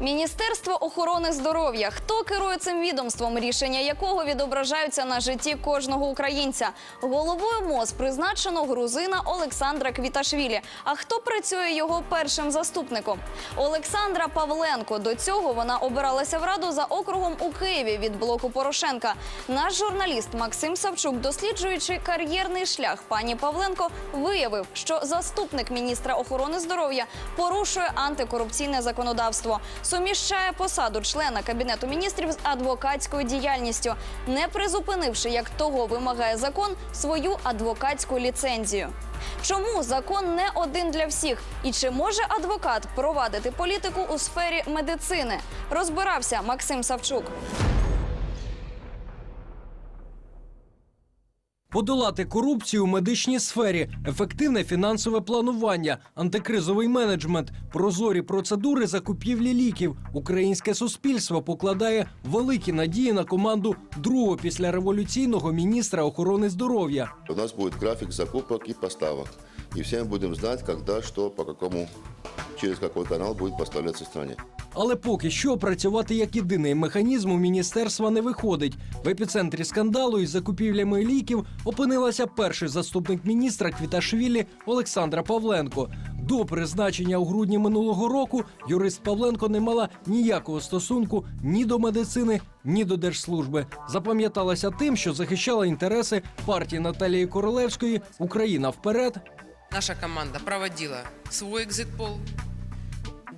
Міністерство охорони здоров'я. Хто керує цим відомством, рішення якого відображаються на житті кожного українця? Головою МОЗ призначено грузина Олександра Квіташвілі. А хто працює його першим заступником? Олександра Павленко. До цього вона обиралася в раду за округом у Києві від блоку Порошенка. Наш журналіст Максим Савчук, досліджуючи кар'єрний шлях пані Павленко, виявив, що заступник міністра охорони здоров'я порушує антикорупційне законодавство, суміщає посаду члена кабінету міністрів з адвокатською діяльністю, не призупинивши, як того вимагає закон, свою адвокатську ліцензію. Чому закон не один для всіх? І чи може адвокат провадити політику у сфері медицини? Розбирався Максим Савчук. Подолати корупцію у медичній сфері, ефективне фінансове планування, антикризовий менеджмент, прозорі процедури закупівлі ліків. Українське суспільство покладає великі надії на команду другого післяреволюційного міністра охорони здоров'я. У нас буде графік закупок і поставок. И все мы будем знать, когда, что, по какому, через какой канал будет поставляться стране. Але поки що працювати як єдиний механізм у міністерства не виходить. В епіцентрі скандалу із закупівлями ліків опинилася перший заступник міністра Квіташвілі Олександра Павленко. До призначення у грудні минулого року юрист Павленко не мала ніякого стосунку ні до медицини, ні до держслужби. Запам'яталася тим, що захищала інтереси партії Наталії Королевської Україна вперед Наша команда проводила свой экзит-пол,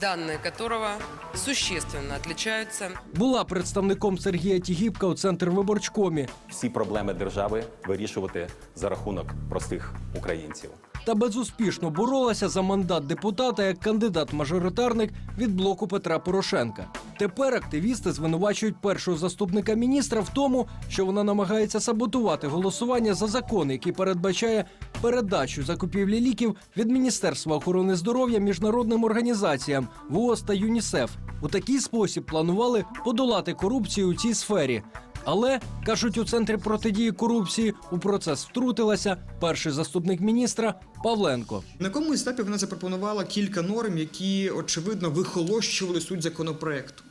данные которого существенно отличаются була представником Сергія Тігіпка у центр виборчкомі. всі проблеми держави вирішувати за рахунок простих українців. та безуспішно боролася за мандат депутата як кандидат-мажоритарник від блоку Петра Порошенка. Тепер активісти звинувачують першого заступника міністра в тому, що вона намагається саботувати голосування за закон, який передбачає передачу закупівлі ліків від Міністерства охорони здоров'я міжнародним організаціям ВООЗ та ЮНІСЕФ. У такий спосіб планували подолати корупцію у цій сфері. Але кажуть, у центрі протидії корупції у процес втрутилася перший заступник міністра Павленко. На якому етапі вона запропонувала кілька норм, які очевидно вихолощували суть законопроекту.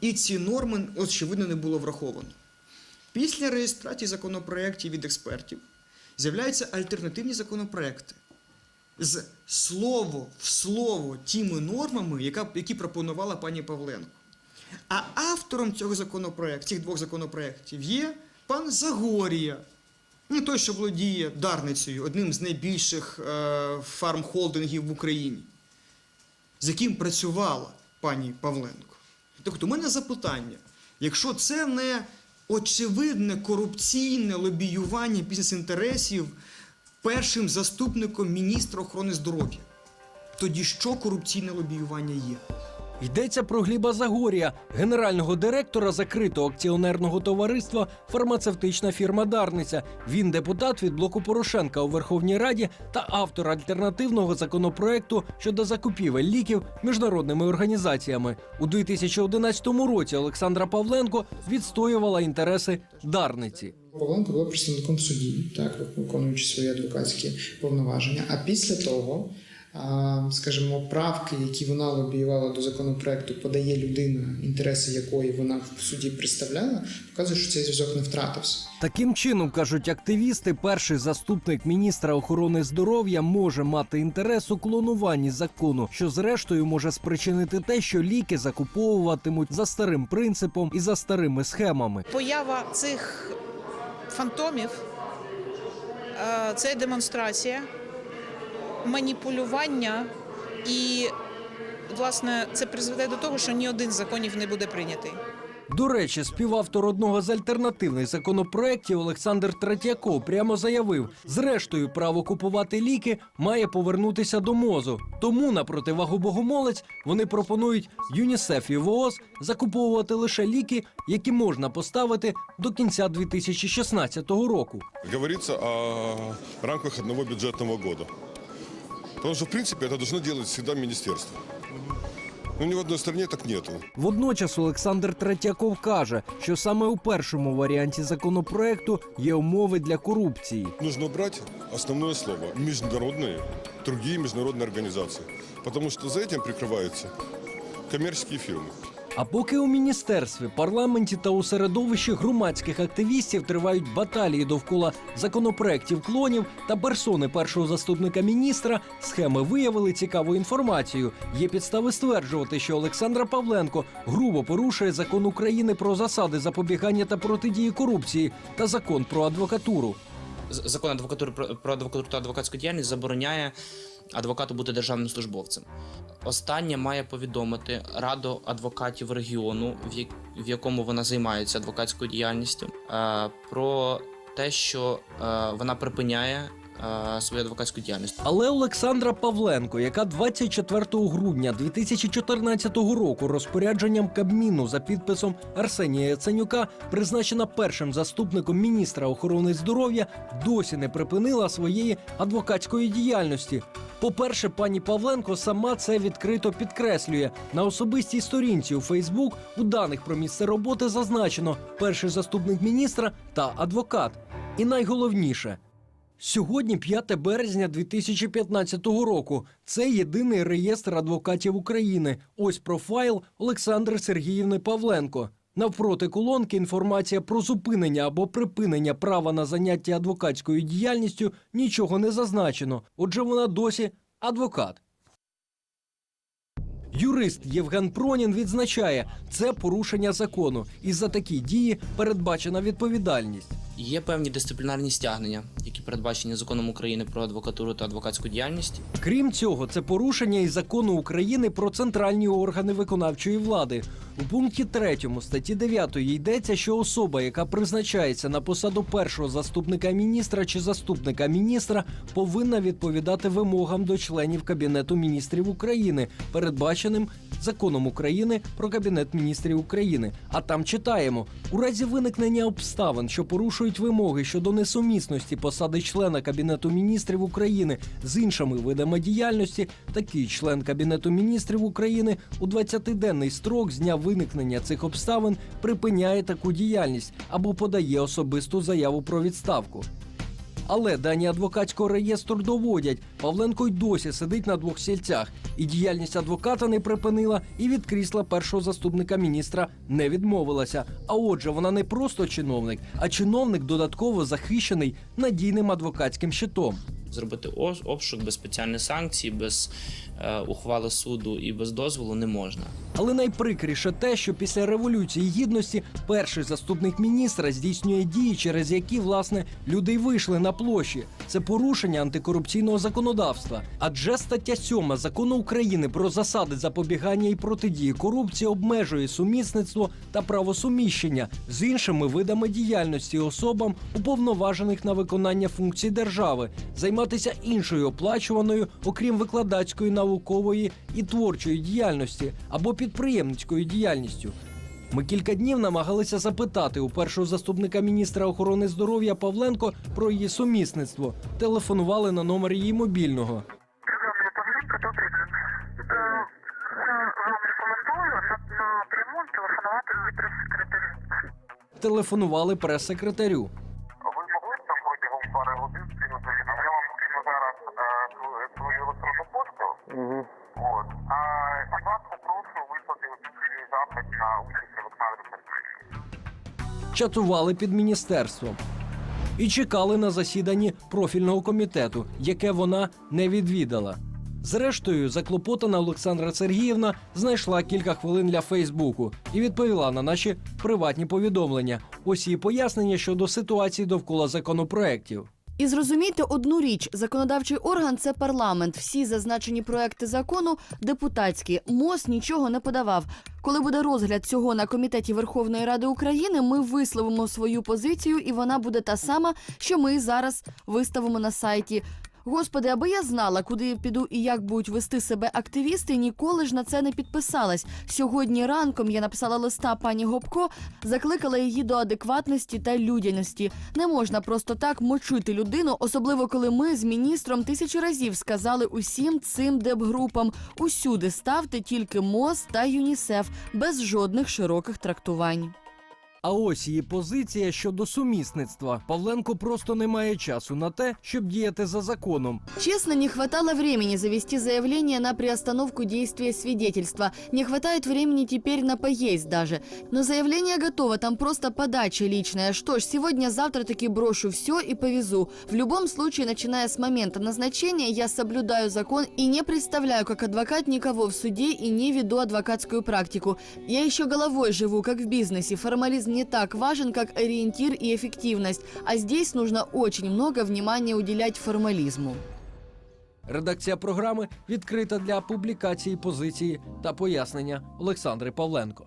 І ці норми, очевидно, не було враховано. Після реєстрації законопроєктів від експертів з'являються альтернативні законопроекти з слово в слово тими нормами, які пропонувала пані Павленко. А автором цього законопроекту, цих двох законопроєктів є пан Загорія, Ну, той, що володіє Дарницею, одним з найбільших е, фармхолдингів в Україні, з яким працювала пані Павленко. Тобто, у мене запитання: якщо це не очевидне корупційне лобіювання бізнес-інтересів першим заступником міністра охорони здоров'я, тоді що корупційне лобіювання є? Йдеться про Гліба Загорія, генерального директора закритого акціонерного товариства фармацевтична фірма Дарниця. Він депутат від блоку Порошенка у Верховній Раді та автор альтернативного законопроекту щодо закупівель ліків міжнародними організаціями. У 2011 році Олександра Павленко відстоювала інтереси Дарниці. Павленко була представником в суді, так виконуючи свої адвокатські повноваження. А після того, скажімо, правки, які вона лобіювала до законопроекту, подає людина, інтереси якої вона в суді представляла, показує, що цей зв'язок не втратився. Таким чином, кажуть активісти, перший заступник міністра охорони здоров'я може мати інтерес у клонуванні закону, що зрештою може спричинити те, що ліки закуповуватимуть за старим принципом і за старими схемами. Поява цих фантомів е, це демонстрація маніпулювання, і, власне, це призведе до того, що ні один з законів не буде прийнятий. До речі, співавтор одного з альтернативних законопроєктів Олександр Третьяков прямо заявив: зрештою, право купувати ліки має повернутися до мозу. Тому на противагу богомолець вони пропонують ЮНІСЕФ і ВООЗ закуповувати лише ліки, які можна поставити до кінця 2016 року. Говорится о рамках одного бюджетного года. Потому что, в принципе, это должно делать всегда министерство. Но ни в одной стране так нету. Водночас Олександр Третьяков каже, що саме у першому варіанті законопроекту є умови для корупції. Нужно убрать основное слово – международные, другие международные организации. Потому что за этим прикрываются коммерческие фирмы. А поки у міністерстві, парламенті та у середовищі громадських активістів тривають баталії довкола законопроєктів клонів та персони першого заступника міністра, схеми виявили цікаву інформацію. Є підстави стверджувати, що Олександра Павленко грубо порушує закон України про засади запобігання та протидії корупції та закон про адвокатуру. Закон адвокатури про, адвокатуру та адвокатську діяльність забороняє адвокату бути державним службовцем. Останнє має повідомити раду адвокатів регіону, в, як- в якому вона займається адвокатською діяльністю, е, про те, що е, вона припиняє свою адвокатську діяльність. Але Олександра Павленко, яка 24 грудня 2014 року розпорядженням Кабміну за підписом Арсенія Яценюка призначена першим заступником міністра охорони здоров'я, досі не припинила своєї адвокатської діяльності. По-перше, пані Павленко сама це відкрито підкреслює на особистій сторінці у Фейсбук. У даних про місце роботи зазначено перший заступник міністра та адвокат. І найголовніше. Сьогодні 5 березня 2015 року. Це єдиний реєстр адвокатів України. Ось профайл Олександри Сергіївни Павленко. Навпроти колонки інформація про зупинення або припинення права на заняття адвокатською діяльністю нічого не зазначено. Отже, вона досі адвокат. Юрист Євген Пронін відзначає, це порушення закону, і за такі дії передбачена відповідальність. Є певні дисциплінарні стягнення, які передбачені законом України про адвокатуру та адвокатську діяльність. Крім цього, це порушення і закону України про центральні органи виконавчої влади. У пункті 3 статті 9 йдеться, що особа, яка призначається на посаду першого заступника міністра чи заступника міністра, повинна відповідати вимогам до членів Кабінету міністрів України, передбаченим законом України про Кабінет міністрів України. А там читаємо: у разі виникнення обставин, що порушують вимоги щодо несумісності посади члена Кабінету міністрів України з іншими видами діяльності, такий член Кабінету міністрів України у 20-денний строк з дня виникнення цих обставин припиняє таку діяльність або подає особисту заяву про відставку. Але дані адвокатського реєстру доводять, Павленко й досі сидить на двох сільцях, і діяльність адвоката не припинила, і від крісла першого заступника міністра не відмовилася. А отже, вона не просто чиновник, а чиновник додатково захищений надійним адвокатським щитом. Зробити обшук без спеціальних санкцій, без е, ухвали суду і без дозволу не можна. Але найприкріше те, що після революції гідності перший заступник міністра здійснює дії, через які власне люди вийшли на площі. Це порушення антикорупційного законодавства. Адже стаття 7 закону України про засади запобігання і протидії корупції обмежує сумісництво та правосуміщення з іншими видами діяльності особам, уповноважених на виконання функцій держави, займатися іншою оплачуваною, окрім викладацької, наукової і творчої діяльності або підприємницькою діяльністю. Ми кілька днів намагалися запитати у першого заступника міністра охорони здоров'я Павленко про її сумісництво. Телефонували на номер її мобільного. Программный Павленко, чатували під міністерством і чекали на засіданні профільного комітету, яке вона не відвідала. Зрештою, заклопотана Олександра Сергіївна знайшла кілька хвилин для Фейсбуку і відповіла на наші приватні повідомлення. Ось її пояснення щодо ситуації довкола законопроєктів. І зрозумійте одну річ: законодавчий орган це парламент. Всі зазначені проекти закону депутатські. МОЗ нічого не подавав. Коли буде розгляд цього на комітеті Верховної Ради України, ми висловимо свою позицію, і вона буде та сама, що ми зараз виставимо на сайті. Господи, аби я знала, куди я піду і як будуть вести себе активісти, ніколи ж на це не підписалась. Сьогодні ранком я написала листа пані Гопко, закликала її до адекватності та людяності. Не можна просто так мочити людину, особливо коли ми з міністром тисячу разів сказали усім цим депгрупам усюди ставте тільки МОЗ та ЮНІСЕФ без жодних широких трактувань. А ось її позиція щодо сумісництва. Павленко просто не має часу на те, щоб діяти за законом. Честно, не хватало времени завести заявление на приостановку действия свидетельства. Не хватает времени теперь на поесть даже. Но заявление готово, там просто подача личная. Что ж, сегодня-завтра таки брошу все и повезу. В любом случае, начиная с момента назначения, я соблюдаю закон и не представляю как адвокат никого в суде и не веду адвокатскую практику. Я еще головой живу, как в бизнесе. Формализм не так важен, как ориентир и эффективность. А здесь нужно очень много внимания уделять формализму. Редакція програми відкрита для публікації позиції та пояснення Олександри Павленко.